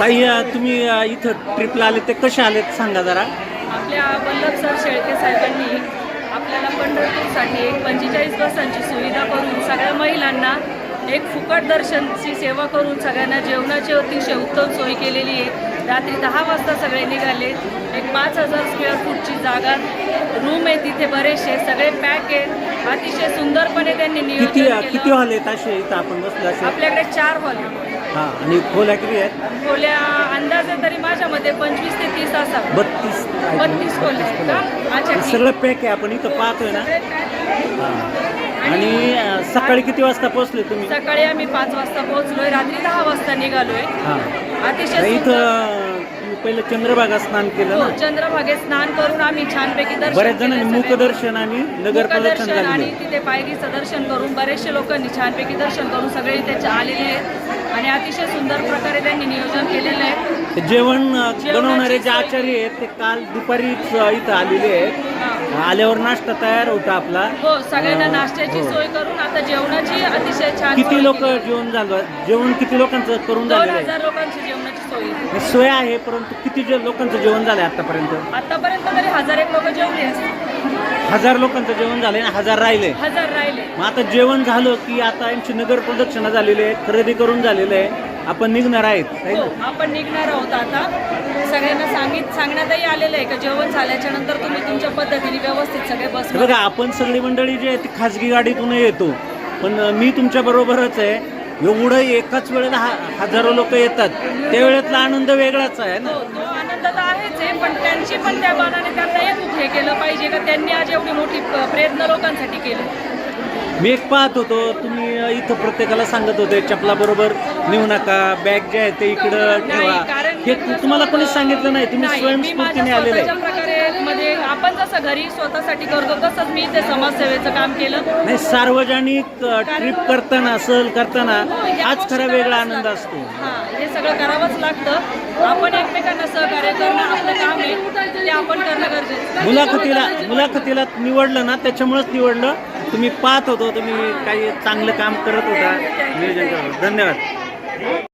ताई अ, तुम्ही अ, इथं ट्रिपला आले ते कसे आलेत सांगा जरा? आपल्या वल्लभ सर शेळके साहेबांनी आपल्याला पंढरपूरसाठी एक पंचेचाळीस बसांची सुविधा करून सगळ्या महिलांना एक फुकट दर्शनची सेवा करून सगळ्यांना जेवणाची अतिशय उत्तम सोय केलेली आहे. रात्री दहा वाजता सगळे निघाले. एक पाच हजार स्क्वेअर फूटची जागा रूम आहे तिथे बरेचसे. सगळे पॅक आहेत अतिशय सुंदरपणे त्यांनी किती नियोजन किती केलं. हॉल आहेत असे इथं आपण बसलो असे? आपल्याकडे चार हॉल आहेत. हां आणि खोल्या किती आहेत? खोल्या अंदाजे तरी माझ्या मते पंचवीस ते तीस असावं. बत्तीस. बत्तीस खोल्या आहेत. का अच्छा. ठीक. सगळं पॅक आहे आपण इथं पाहतोय ना. हां. आणि अ, सकाळी किती वाजता पोहोचले तुम्ही? सकाळी आम्ही पाच वाजता पोहोचलोय रात्री दहा वाजता निघालोय. हां. अतिशय सुंदर- इथं पहिलं चंद्रभागा स्नान केलं हो, ना? चंद्रभागेत स्नान करून आम्ही छानपैकी दर्शन बऱ्याच जणांनी केलं. मुखदर्शन आणि नगर प्रदक्षिण मुखदर्शन आणि झालेलं तिथे पायरीचं दर्शन करून बरेचसे लोकांनी छानपैकी दर्शन करून सगळे इथे आलेले आहेत. आणि अतिशय सुंदर प्रकारे त्यांनी नियोजन केलेलं आहे. ते जेवण अ, बनवणारे जे आचार्य आहेत ते काल दुपारीच अ, इथं आलेले आहेत. हा. आल्यावर नाश्ता तयार होता आपला. हो सगळ्यांना नाश्त्याची हो. सोय करून आता जेवणाची अतिशय छान किती सोय लोक केली. जेवण झालं? जेवण किती लोकांचं करून दोन झालेलं आहे? हजार लोकांची जेवणाची सोय आहे. परंतु किती जे लोकांचं जेवण झालंय आतापर्यंत? आतापर्यंत तरी हजार एक लोक जेवले असतील. हजार लोकांचं जेवण झालंय आणि हजार राहिले. हजार राहिले. मग आता जेवण झालं की आता यांची नगर प्रदक्षिणा झालेली आहे खरेदी करून झालेलं आहे. आपण निघणार आहेत है हो ना? आपण निघणार आहोत आता. सगळ्यांना सांगित सांगण्यातही आलेलं आहे का जेवण झाल्याच्यानंतर तुम्ही तुमच्या पद्धतीने व्यवस्थित सगळे बस हे बघा आपण सगळी मंडळी जी आहे ती खाजगी गाडीतून येतो. पण मी तुमच्या बरोबरच आहे. एवढं एकाच वेळेला हा- हजारो लोक येतात. त्यावेळेतला आनंद वेगळाच आहे ना? हो आनंद तर आहेच आहे पण त्यांची पण त्या मानाने त्यांनाही खूप हे केलं पाहिजे का त्यांनी आज एवढी मोठी प्रयत्न लोकांसाठी केले. मी एक पाहत होतो तुम्ही इथं प्रत्येकाला सांगत होते चपला बरोबर नेऊ नका बॅग जे आहे ते इकडं ठेवा. हे तुम्हाला कोणी सांगितलं नाही? तुम्ही स्वयंस्फूर्तीने आलेले आहे. जसं घरी स्वतःसाठी करतो तसंच मी ते समाजसेवेचं काम केलं नाही सार्वजनिक ट्रिप करताना सहल करताना हो, या हाच गोष्टी खरा वेगळा कराव्याच आनंद लागतात. असतो हा हे सगळं करावंच लागतं आपण एकमेकांना सहकार्य करणं आपलं काम आहे ते आपण करणं गरजेचं आहे. मुलाखतीला मुलाखतीला निवडलं ना त्याच्यामुळेच निवडलं तुम्ही पाहत होतो तुम्ही काही चांगलं काम करत होता नियोजन करत होता. धन्यवाद